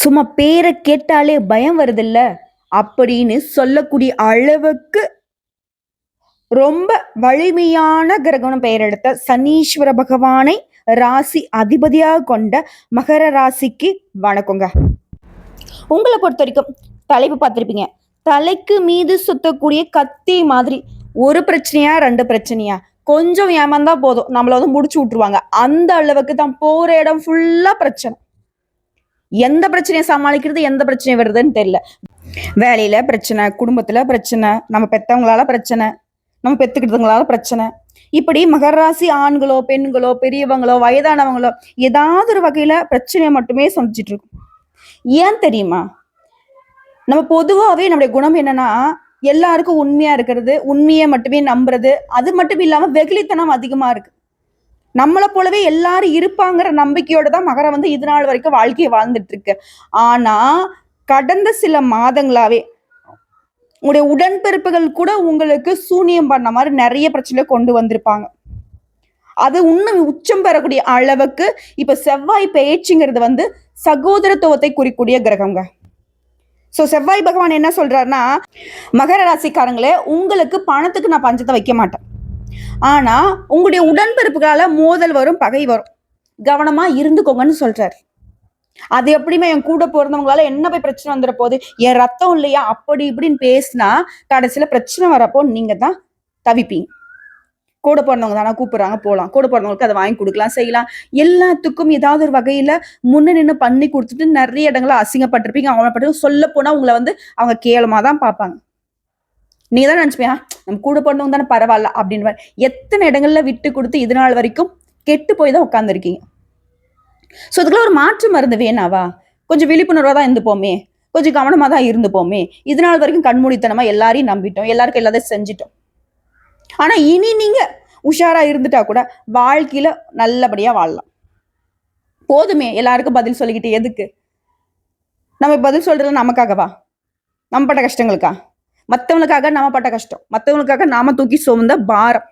சும்மா பேரை கேட்டாலே பயம் வருதுல்ல? அப்படின்னு சொல்லக்கூடிய அளவுக்கு ரொம்ப வலிமையான கிரகணம் பெயர் எடுத்த சனீஸ்வர பகவானை ராசி அதிபதியாக கொண்ட மகர ராசிக்கு வணக்கங்க. உங்களை பொறுத்த வரைக்கும் தலைப்பு பார்த்துருப்பீங்க. தலைக்கு மீது சுத்தக்கூடிய கத்தி மாதிரி ஒரு பிரச்சனையா ரெண்டு பிரச்சனையா? கொஞ்சம் ஏமாந்தா போதும். நம்மள வந்து முடிச்சு விட்டுருவாங்க. அந்த அளவுக்கு தான் போற இடம் ஃபுல்லா பிரச்சனை. எந்த பிரச்சனையை சமாளிக்கிறது எந்த பிரச்சனை வருதுன்னு தெரியல. வேலையில பிரச்சனை குடும்பத்துல பிரச்சனை நம்ம பெத்தவங்களால பிரச்சனை நம்ம பெத்துக்கிட்டதுங்களால பிரச்சனை. இப்படி மகராசி ஆண்களோ பெண்களோ பெரியவங்களோ வயதானவங்களோ ஏதாவது ஒரு வகையில பிரச்சனையை மட்டுமே சந்திச்சிட்டு இருக்கும். ஏன் தெரியுமா? நம்ம பொதுவாகவே நம்முடைய குணம் என்னன்னா எல்லாருக்கும் உண்மையா இருக்கிறது உண்மையை மட்டுமே நம்புறது அது மட்டும் இல்லாம வெகுளித்தனம் அதிகமா இருக்கு. நம்மளை போலவே எல்லாரும் இருப்பாங்கிற நம்பிக்கையோட தான் மகரம் வந்து இது நாள் வரைக்கும் வாழ்க்கையை வாழ்ந்துட்டு இருக்கு ஆனா கடந்த சில மாதங்களாவே உங்களுடைய உடன்பிறப்புகள் கூட உங்களுக்கு சூனியம் பண்ண மாதிரி நிறைய பிரச்சனை கொண்டு வந்திருப்பாங்க. அது இன்னும் உச்சம் பெறக்கூடிய அளவுக்கு இப்ப செவ்வாய் பேச்சுங்கிறது வந்து சகோதரத்துவத்தை குறிக்கூடிய கிரகங்க. ஸோ செவ்வாய் பகவான் என்ன சொல்றாருன்னா மகர ராசிக்காரங்களே உங்களுக்கு பணத்துக்கு நான் பஞ்சத்தை வைக்க மாட்டேன். ஆனா உங்களுடைய உடன்பிறப்புகளால மோதல் வரும் பகை வரும். கவனமா இருந்துக்கோங்கன்னு சொல்றாரு. அது எப்படிமே என் கூட பிறந்தவங்களால என்ன போய் பிரச்சனை வந்துட போகுது? என் ரத்தம் இல்லையா? அப்படி இப்படின்னு பேசினா கடைசியில பிரச்சனை வரப்போ நீங்க தான் தவிப்பீங்க. கூட பிறந்தவங்க தானே கூப்பிடுறாங்க போகலாம் கூட பிறந்தவங்களுக்கு அதை வாங்கி கொடுக்கலாம் செய்யலாம். எல்லாத்துக்கும் ஏதாவது ஒரு வகையில முன்ன நின்று பண்ணி கொடுத்துட்டு நிறைய இடங்கள அசிங்கப்பட்டிருப்பீங்க. அவங்களப்பட்டு சொல்ல போனா உங்களை வந்து அவங்க கேவலமா தான் பார்ப்பாங்க. நீ தான் நினைச்சுப்பியா? நம்ம கூட போனவங்க தானே பரவாயில்ல அப்படின்னு எத்தனை இடங்கள்ல விட்டு கொடுத்து இது நாள் வரைக்கும் கெட்டு போய் தான் உட்காந்துருக்கீங்க ஸோ இதுக்குள்ள ஒரு மாற்று மருந்து வேணாவா? கொஞ்சம் விழிப்புணர்வாக தான் இருந்துப்போமே. கொஞ்சம் கவனமாக தான் இருந்துப்போமே. இது நாள் வரைக்கும் கண்மூடித்தனமாக எல்லாரையும் நம்பிட்டோம். எல்லாருக்கும் எல்லாத்தையும் செஞ்சிட்டோம். ஆனால் இனி நீங்கள் உஷாராக இருந்துட்டா கூட வாழ்க்கையில் நல்லபடியாக வாழலாம். போதுமே. எல்லாருக்கும் பதில் சொல்லிக்கிட்டு எதுக்கு? நம்ம பதில் சொல்றது நமக்காகவா? நம்ம பட்ட கஷ்டங்களுக்கா? மற்றவங்களுக்காக நாம பட்ட கஷ்டம் மற்றவங்களுக்காக நாம தூக்கி சுமந்த பாரம்.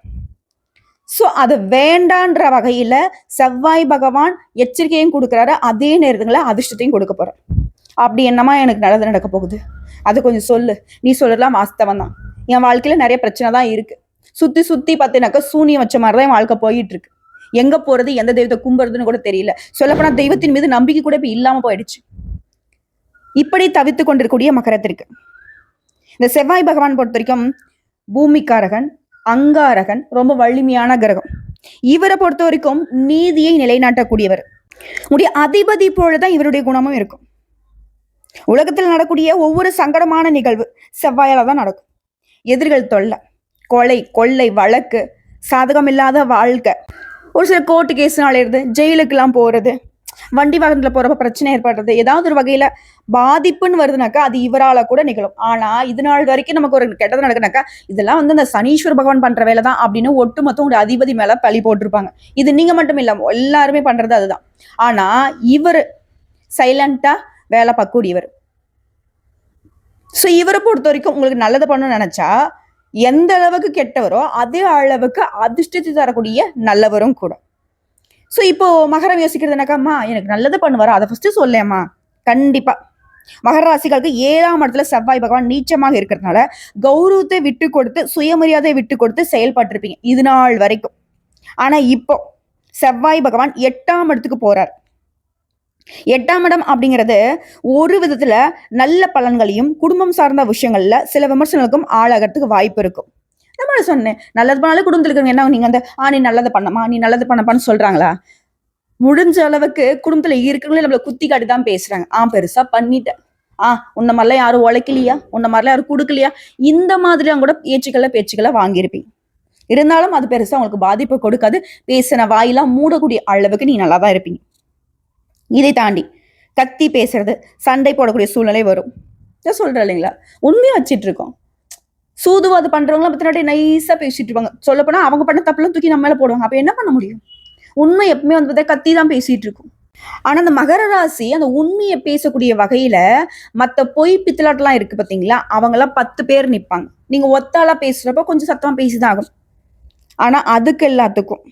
ஸோ அது வேண்டான்ற வகையில செவ்வாய் பகவான் எச்சரிக்கையும் கொடுக்குறாரு அதே நேரத்துல அதிர்ஷ்டத்தையும் கொடுக்க போறார். அப்படி என்னமா எனக்கு நல்லது நடக்க போகுது? அது கொஞ்சம் சொல்லு. நீ சொல்லலாம் வாஸ்தவம் தான். என் வாழ்க்கையில நிறைய பிரச்சனை தான் இருக்கு. சுத்தி சுத்தி பார்த்தீங்கன்னாக்கா சூனியம் வச்ச மாதிரி தான் என் வாழ்க்கை போயிட்டு இருக்கு எங்க போறது எந்த தெய்வத்தை கும்புறதுன்னு கூட தெரியல. சொல்லப்போனா தெய்வத்தின் மீது நம்பிக்கை கூட இப்ப இல்லாம போயிடுச்சு. இப்படி தவித்து கொண்டிருக்கக்கூடிய மகரத்திற்கு. இந்த செவ்வாய் பகவான் பொறுத்த வரைக்கும் பூமிக்காரகன் அங்காரகன் ரொம்ப வலிமையான கிரகம். இவரை பொறுத்த வரைக்கும் நீதியை நிலைநாட்டக்கூடியவர். உடைய அதிபதி போலதான் இவருடைய குணமும் இருக்கும். உலகத்தில் நடக்கூடிய ஒவ்வொரு சங்கடமான நிகழ்வு செவ்வாயால தான் நடக்கும். எதிர்கள் தொல்லை கொலை கொள்ளை வழக்கு சாதகம் இல்லாத வாழ்க்கை. ஒரு சில கோர்ட்டு கேஸ்னால இருந்து ஜெயிலுக்கெல்லாம் போறது வண்டி வாகனத்துல போறப்ப பிரச்சனை ஏற்படுறது. ஏதாவது ஒரு வகையில பாதிப்புன்னு வருதுனாக்கா அது இவரால கூட நிகழும். ஆனா இது நாள் வரைக்கும் நமக்கு ஒரு கெட்டது நடக்குனாக்கா இதெல்லாம் வந்து அந்த சனீஸ்வர பகவான் பண்ற வேலை தான் அப்படின்னு ஒட்டுமொத்தம் ஒரு அதிபதி மேல பழி போட்டிருப்பாங்க. இது நீங்க மட்டும் இல்ல எல்லாருமே பண்றது அதுதான். ஆனா இவர் சைலண்டா வேலை பார்க்கக்கூடியவர். ஸோ இவரை பொறுத்த வரைக்கும் உங்களுக்கு நல்லது பண்ணணும்னு நினைச்சா எந்த அளவுக்கு கெட்டவரோ அதே அளவுக்கு அதிர்ஷ்டத்தை தரக்கூடிய நல்லவரும் கூட. ஸோ இப்போ மகரம் யோசிக்கிறதுனாக்காம்மா எனக்கு நல்லது பண்ணுவாரா? அதை ஃபஸ்ட்டு சொல்லேம்மா கண்டிப்பாக மகர ராசிகளுக்கு ஏழாம் இடத்துல செவ்வாய் பகவான் நீச்சமாக இருக்கிறதுனால கௌரவத்தை விட்டு கொடுத்து சுயமரியாதையை விட்டு கொடுத்து செயல்பட்டிருப்பீங்க இது நாள் வரைக்கும். ஆனால் இப்போ செவ்வாய் பகவான் எட்டாம் இடத்துக்கு போறார். எட்டாம் இடம் அப்படிங்கிறது ஒரு விதத்துல நல்ல பலன்களையும் குடும்பம் சார்ந்த விஷயங்கள்ல சில விமர்சனங்களுக்கும் ஆளாகிறதுக்கு வாய்ப்பு இருக்கும். நம்ம சொன்னேன். நல்லது பண்ணாலும் குடும்பத்தில் இருக்கிறவங்க என்ன நீங்க அந்த ஆ நீ நல்லது பண்ணமா நீ நல்லது பண்ணப்பான்னு சொல்றாங்களா? முடிஞ்ச அளவுக்கு குடும்பத்துல இருக்கிறவங்களே நம்மள குத்தி காட்டி தான் பேசுறாங்க. ஆ பெருசா பண்ணிட்டேன். ஆ உன்ன மாதிரிலாம் யாரும் உழைக்கலையா? உன்ன மாதிரிலாம் யாரும் கொடுக்கலையா? இந்த மாதிரிலாம் கூட பேச்சுக்களை பேச்சுக்களை வாங்கியிருப்பீங்க. இருந்தாலும் அது பெருசா உங்களுக்கு பாதிப்பு கொடுக்காது. பேசின வாயெல்லாம் மூடக்கூடிய அளவுக்கு நீ நல்லா தான் இருப்பீங்க. இதை தாண்டி கத்தி பேசுறது சண்டை போடக்கூடிய சூழ்நிலை வரும். இதை சொல்றேன் இல்லைங்களா? உண்மையா வச்சிட்டு இருக்கோம். சூதுவாது பண்றவங்களாம் பத்தினாடி நைஸா பேசிட்டு இருப்பாங்க. சொல்லப்போனா அவங்க பண்ண தப்புலாம் தூக்கி நம்ம மேல போடுவாங்க. அப்ப என்ன பண்ண முடியும்? உண்மை எப்பவுமே வந்து பார்த்தா கத்தி தான் பேசிட்டு இருக்கும். ஆனா அந்த மகர ராசி அந்த உண்மையை பேசக்கூடிய வகையில மத்த பொய் பித்தலாட்டெல்லாம் இருக்கு பாத்தீங்களா? அவங்கெல்லாம் பத்து பேர் நிப்பாங்க. நீங்க ஒத்தாளா பேசுறப்ப கொஞ்சம் சத்தமா பேசிதான் ஆகும் ஆனா அதுக்கு எல்லாத்துக்கும்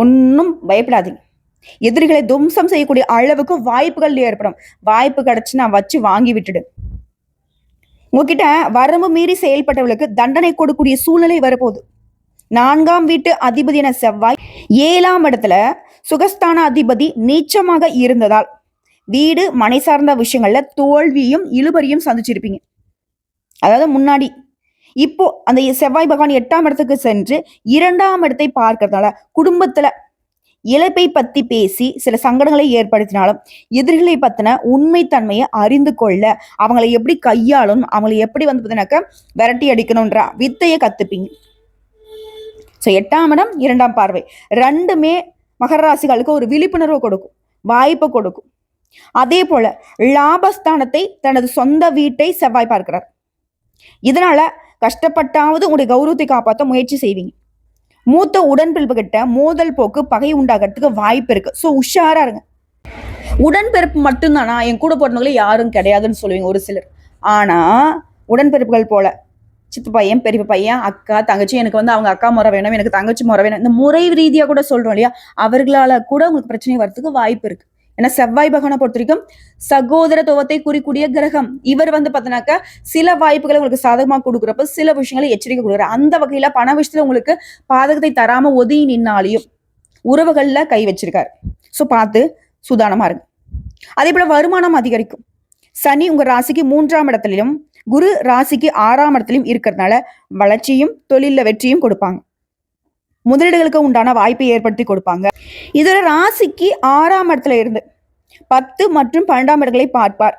ஒன்றும் பயப்படாதீங்க. எதிரிகளை தும்சம் செய்யக்கூடிய அளவுக்கு வாய்ப்புகள் ஏற்படும். வாய்ப்பு கிடைச்சு நான் வச்சு வாங்கி விட்டுடு. உங்ககிட்ட வரம்பு மீறி செயல்பட்டவர்களுக்கு தண்டனை கொடுக்கக்கூடிய சூழ்நிலை வரப்போகுது. நான்காம் வீட்டு அதிபதியான செவ்வாய் ஏழாம் இடத்துல சுகஸ்தான அதிபதி நீச்சமாக இருந்ததால் வீடு மனை சார்ந்த விஷயங்கள்ல தோல்வியும் இழுபறியும் சந்திச்சிருப்பீங்க. அதாவது முன்னாடி இப்போ அந்த செவ்வாய் பகவான் எட்டாம் இடத்துக்கு சென்று இரண்டாம் இடத்தை பார்க்கறதுனால குடும்பத்துல இழப்பை பத்தி பேசி சில சங்கடங்களை ஏற்படுத்தினாலும் எதிரிகளை பத்தின உண்மைத்தன்மையை அறிந்து கொள்ள அவங்களை எப்படி கையாளும் அவங்களை எப்படி வந்து பார்த்தீங்கன்னாக்க விரட்டி அடிக்கணும்ன்ற வித்தையை கத்துப்பீங்க. ஸோ எட்டாம் இடம் இரண்டாம் பார்வை. ரெண்டுமே மகர ராசிகளுக்கு ஒரு விழிப்புணர்வு கொடுக்கும் வாய்ப்பை கொடுக்கும். அதே போல லாபஸ்தானத்தை தனது சொந்த வீட்டை செவ்வாய் பார்க்கிறார். இதனால கஷ்டப்பட்டாவது உங்களுடைய கௌரவத்தை காப்பாற்ற முயற்சி செய்வீங்க. மூத்த உடன்பிறப்பு கிட்ட மோதல் போக்கு பகை உண்டாகிறதுக்கு வாய்ப்பு இருக்கு. ஸோ உஷாரா இருங்க. உடன்பிறப்பு மட்டும்தானா? என் கூட பிறந்தவங்களே யாரும் கிடையாதுன்னு சொல்லுவீங்க ஒரு சிலர். ஆனா உடன்பிறப்புகள் போல. சித்து பையன் பெரிய பையன் அக்கா தங்கச்சி எனக்கு வந்து அவங்க அக்கா முறை வேணும் எனக்கு தங்கச்சி முறை வேணும். இந்த முறை ரீதியா கூட சொல்றோம் இல்லையா? அவர்களால கூட உங்களுக்கு பிரச்சனை வர்றதுக்கு வாய்ப்பு இருக்கு. ஏன்னா செவ்வாய் பகவானை பொறுத்த வரைக்கும் சகோதரத்துவத்தை குறிக்கூடிய கிரகம். இவர் வந்து பார்த்தீங்கன்னாக்கா சில வாய்ப்புகளை உங்களுக்கு சாதகமா கொடுக்குறப்ப சில விஷயங்களை எச்சரிக்கை கொடுக்குறாரு. அந்த வகையில பண விஷயத்துல உங்களுக்கு பாதகத்தை தராம ஒதுங்கி நின்னாலையும் உறவுகள்ல கை வச்சிருக்காரு. ஸோ பார்த்து சுதானமா இருங்க. அதே போல வருமானம் அதிகரிக்கும். சனி உங்க ராசிக்கு மூன்றாம் இடத்துலயும் குரு ராசிக்கு ஆறாம் இடத்துலயும் இருக்கிறதுனால வளர்ச்சியும் தொழில வெற்றியும் கொடுப்பாங்க. முதலீடுகளுக்கு உண்டான வாய்ப்பை ஏற்படுத்தி கொடுப்பாங்க. இதோட ராசிக்கு ஆறாம் இடத்துல இருந்து பத்து மற்றும் பன்னெண்டாம் இடங்களை பார்ப்பார்.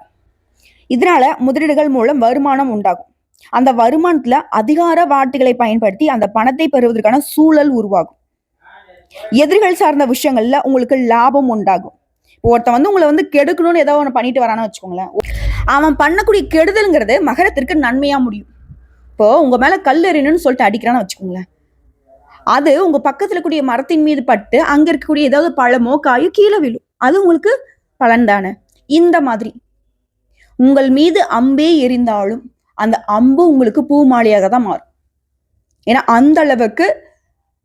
இதனால முதலீடுகள் மூலம் வருமானம் உண்டாகும். அந்த வருமானத்துல அதிகார வார்த்தைகளை பயன்படுத்தி அந்த பணத்தை பெறுவதற்கான சூழல் உருவாகும். எதிர்கள் சார்ந்த விஷயங்கள்ல உங்களுக்கு லாபம் உண்டாகும். ஒருத்தன் வந்து உங்களை வந்து கெடுக்கணும்னு ஏதோ ஒன்று பண்ணிட்டு வரான்னு வச்சுக்கோங்களேன். அவன் பண்ணக்கூடிய கெடுதல்ங்கிறது மகரத்திற்கு நன்மையா முடியும். இப்போ உங்க மேல கல் எறியணும்னு சொல்லிட்டு அடிக்கிறான்னு வச்சுக்கோங்களேன். அது உங்க பக்கத்துல கூடிய மரத்தின் மீது பட்டு அங்க இருக்கக்கூடிய ஏதாவது பழமோ காயோ கீழே விழும். அது உங்களுக்கு பலன் தானே? இந்த மாதிரி. உங்கள் மீது அம்பே எரிந்தாலும் அந்த அம்பு உங்களுக்கு பூமாலையாக தான் மாறும். ஏன்னா அந்த அளவுக்கு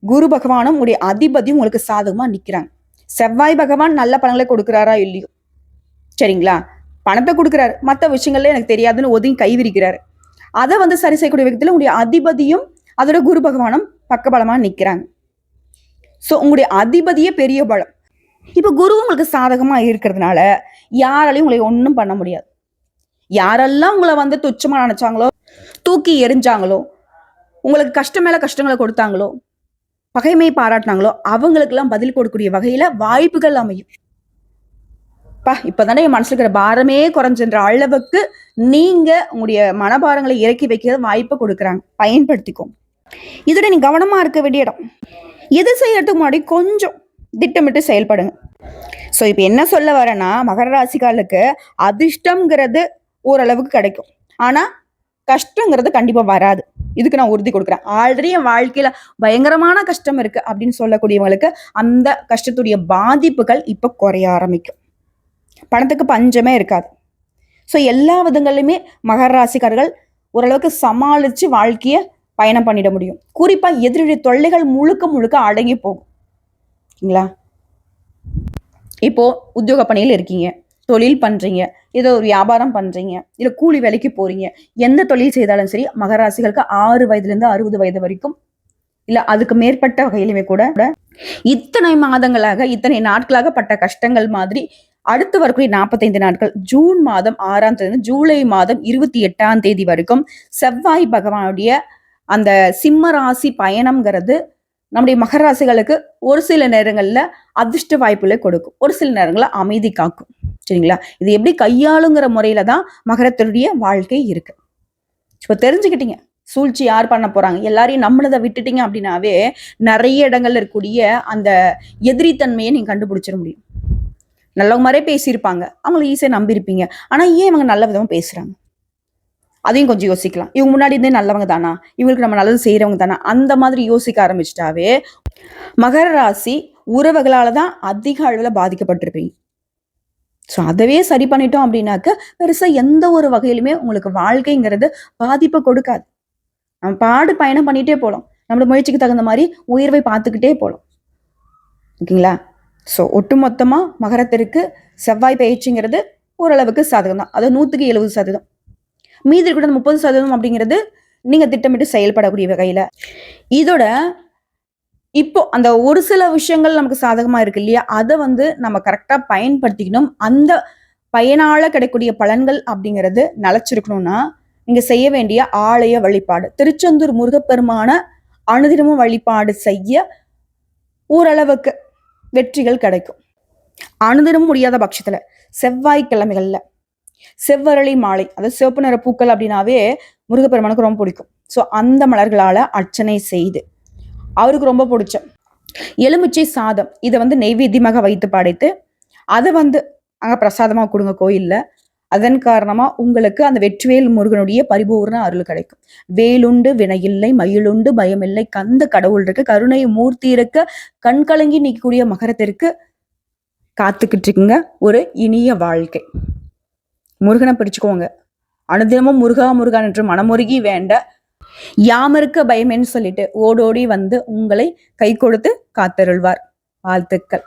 குரு பகவானும் உடைய அதிபதியும் உங்களுக்கு சாதகமா நிக்கிறாங்க. செவ்வாய் பகவான் நல்ல பலன்களை கொடுக்குறாரா இல்லையோ? சரிங்களா? பணத்தை கொடுக்குறாரு. மற்ற விஷயங்கள்ல எனக்கு தெரியாதுன்னு ஒதுங்கி கைவிரிக்கிறாரு அதை வந்து சரி செய்யக்கூடிய விதத்தில் உங்களுடைய அதிபதியும் அதோட குரு பகவானும் பக்கபலமாக நிற்கிறாங்க ஸோ உங்களுடைய அதிபதியே பெரிய பலம். இப்போ குரு உங்களுக்கு சாதகமாக இருக்கிறதுனால யாராலையும் உங்களை ஒன்றும் பண்ண முடியாது. யாரெல்லாம் உங்களை வந்து துச்சமாக நினச்சாங்களோ தூக்கி எரிஞ்சாங்களோ உங்களுக்கு கஷ்டம் மேலே கஷ்டங்களை கொடுத்தாங்களோ பகைமையை பாராட்டினாங்களோ அவங்களுக்கெல்லாம் பதில் கொடுக்கக்கூடிய வகையில் வாய்ப்புகள் அமையும். பா இப்பதானே என் மனசில் இருக்கிற பாரமே குறைஞ்சன்ற அளவுக்கு நீங்கள் உங்களுடைய மனபாரங்களை இறக்கி வைக்கிற வாய்ப்பை கொடுக்குறாங்க. பயன்படுத்திக்கோங்க. இதோட நீ கவனமாக இருக்க வேண்டிய இடம். எது செய்யறதுக்கு முன்னாடி கொஞ்சம் திட்டமிட்டு செயல்படுங்க. ஸோ இப்போ என்ன சொல்ல வரேன்னா மகர ராசிக்காலுக்கு அதிர்ஷ்டங்கிறது ஓரளவுக்கு கிடைக்கும். ஆனால் கஷ்டங்கிறது கண்டிப்பாக வராது. இதுக்கு நான் உறுதி கொடுக்குறேன். ஆல்ரெடி என் வாழ்க்கையில் பயங்கரமான கஷ்டம் இருக்குது அப்படின்னு சொல்லக்கூடியவங்களுக்கு அந்த கஷ்டத்துடைய பாதிப்புகள் இப்போ குறைய ஆரம்பிக்கும். பணத்துக்கு பஞ்சமே இருக்காது. ஸோ எல்லா விதங்கள்லையுமே மகர ராசிக்காரர்கள் ஓரளவுக்கு சமாளித்து வாழ்க்கையை பயணம் பண்ணிட முடியும். குறிப்பாக எதிரிடைய தொல்லைகள் முழுக்க முழுக்க அடங்கி போகும். ஓகேங்களா இப்போ உத்தியோக பணியில் இருக்கீங்க. தொழில் பண்றீங்க. ஏதோ ஒரு வியாபாரம் பண்றீங்க. இல்லை கூலி வேலைக்கு போறீங்க. எந்த தொழில் செய்தாலும் சரி மகராசிகளுக்கு ஆறு வயதுலேருந்து அறுபது வயது வரைக்கும் இல்லை அதுக்கு மேற்பட்ட வகையிலுமே கூட இத்தனை மாதங்களாக இத்தனை நாட்களாக பட்ட கஷ்டங்கள் மாதிரி அடுத்து வரக்கூடிய நாற்பத்தைந்து நாட்கள் ஜூன் மாதம் ஆறாம் தேதி ஜூலை மாதம் இருபத்தி எட்டாம் தேதி வரைக்கும் செவ்வாய் பகவானுடைய அந்த சிம்ம ராசி பயணம்ங்கிறது நம்முடைய மகர ராசிகளுக்கு ஒரு சில நேரங்களில் அதிர்ஷ்ட வாய்ப்புகளை கொடுக்கும். ஒரு சில நேரங்களில் அமைதி காக்கும். சரிங்களா? இது எப்படி கையாளுங்கிற முறையில தான் மகரத்தினுடைய வாழ்க்கை இருக்கு. இப்போ தெரிஞ்சுக்கிட்டீங்க. சூழ்ச்சி யார் பண்ண போறாங்க? எல்லாரையும் நம்மளதை விட்டுட்டீங்க அப்படின்னாவே நிறைய இடங்கள்ல இருக்கக்கூடிய அந்த எதிரித்தன்மையை நீங்க கண்டுபிடிச்சிட முடியும். நல்லவங்க மாதிரியே பேசியிருப்பாங்க. அவங்கள ஈஸியாக நம்பியிருப்பீங்க. ஆனால் ஏன் இவங்க நல்ல விதமாக பேசுறாங்க? அதையும் கொஞ்சம் யோசிக்கலாம். இவங்க முன்னாடி இருந்தே நல்லவங்க தானா? இவங்களுக்கு நம்ம நல்லது செய்யறவங்க தானா? அந்த மாதிரி யோசிக்க ஆரம்பிச்சிட்டாவே மகர ராசி உறவுகளால தான் அதிக அளவில் பாதிக்கப்பட்டிருப்பீங்க. ஸோ அதவே சரி பண்ணிட்டோம் அப்படின்னாக்க பெருசாக எந்த ஒரு வகையிலுமே உங்களுக்கு வாழ்க்கைங்கிறது பாதிப்பை கொடுக்காது. நம்ம பாடு பயணம் பண்ணிட்டே போகலாம் நம்மளோட முயற்சிக்கு தகுந்த மாதிரி உயர்வை பார்த்துக்கிட்டே போகலாம் ஓகேங்களா? ஸோ ஒட்டுமொத்தமாக மகரத்திற்கு செவ்வாய் பயிற்சிங்கிறது ஓரளவுக்கு சாதகம் தான் அது நூற்றுக்கு எழுபது சதவீதம். மீதி இருக்கிற முப்பது சதவீதம் அப்படிங்கிறது நீங்கள் திட்டமிட்டு செயல்படக்கூடிய வகையில். இதோட இப்போ அந்த ஒரு சில விஷயங்கள் நமக்கு சாதகமாக இருக்கு இல்லையா? அதை வந்து நம்ம கரெக்டாக பயன்படுத்திக்கணும். அந்த பயனால கிடைக்கக்கூடிய பலன்கள் அப்படிங்கிறது நிலச்சிருக்கணும்னா நீங்க செய்ய வேண்டிய ஆலய வழிபாடு திருச்செந்தூர் முருகப்பெருமான அனுதினமும் வழிபாடு செய்ய ஓரளவுக்கு வெற்றிகள் கிடைக்கும். அனுதினமும் முடியாத பட்சத்துல செவ்வாய்க்கிழமைகள்ல செவ்வரளி மாலை அதாவது சிவப்பு நிற பூக்கள் அப்படின்னாவே முருகப்பெருமானுக்கு ரொம்ப பிடிக்கும். ஸோ அந்த மலர்களால் அர்ச்சனை செய்து அவருக்கு ரொம்ப பிடிச்ச எலுமிச்சை சாதம் இதை வந்து நெய்வேத்தியமாக வைத்து படைத்து அதை வந்து அங்கே பிரசாதமாக கொடுங்க கோயில்ல. அதன் காரணமாக உங்களுக்கு அந்த வெற்றிவேல் முருகனுடைய பரிபூர்ண அருள் கிடைக்கும். வேலுண்டு வினையில்லை மயிலுண்டு பயமில்லை கந்த கடவுள் இருக்கு கருணை மூர்த்தி இருக்க கண் கலங்கி நிற்கக்கூடிய மகரத்திற்கு காத்துக்கிட்டு இருக்குங்க ஒரு இனிய வாழ்க்கை. முருகனை பிடிச்சுக்கோங்க. அனுதினமும் முருகா முருகன் என்று மனமுருகி வேண்ட யாமருக்க பயமேன்னு சொல்லிட்டு ஓடோடி வந்து உங்களை கை கொடுத்து காத்தருள்வார். வாழ்த்துக்கள்.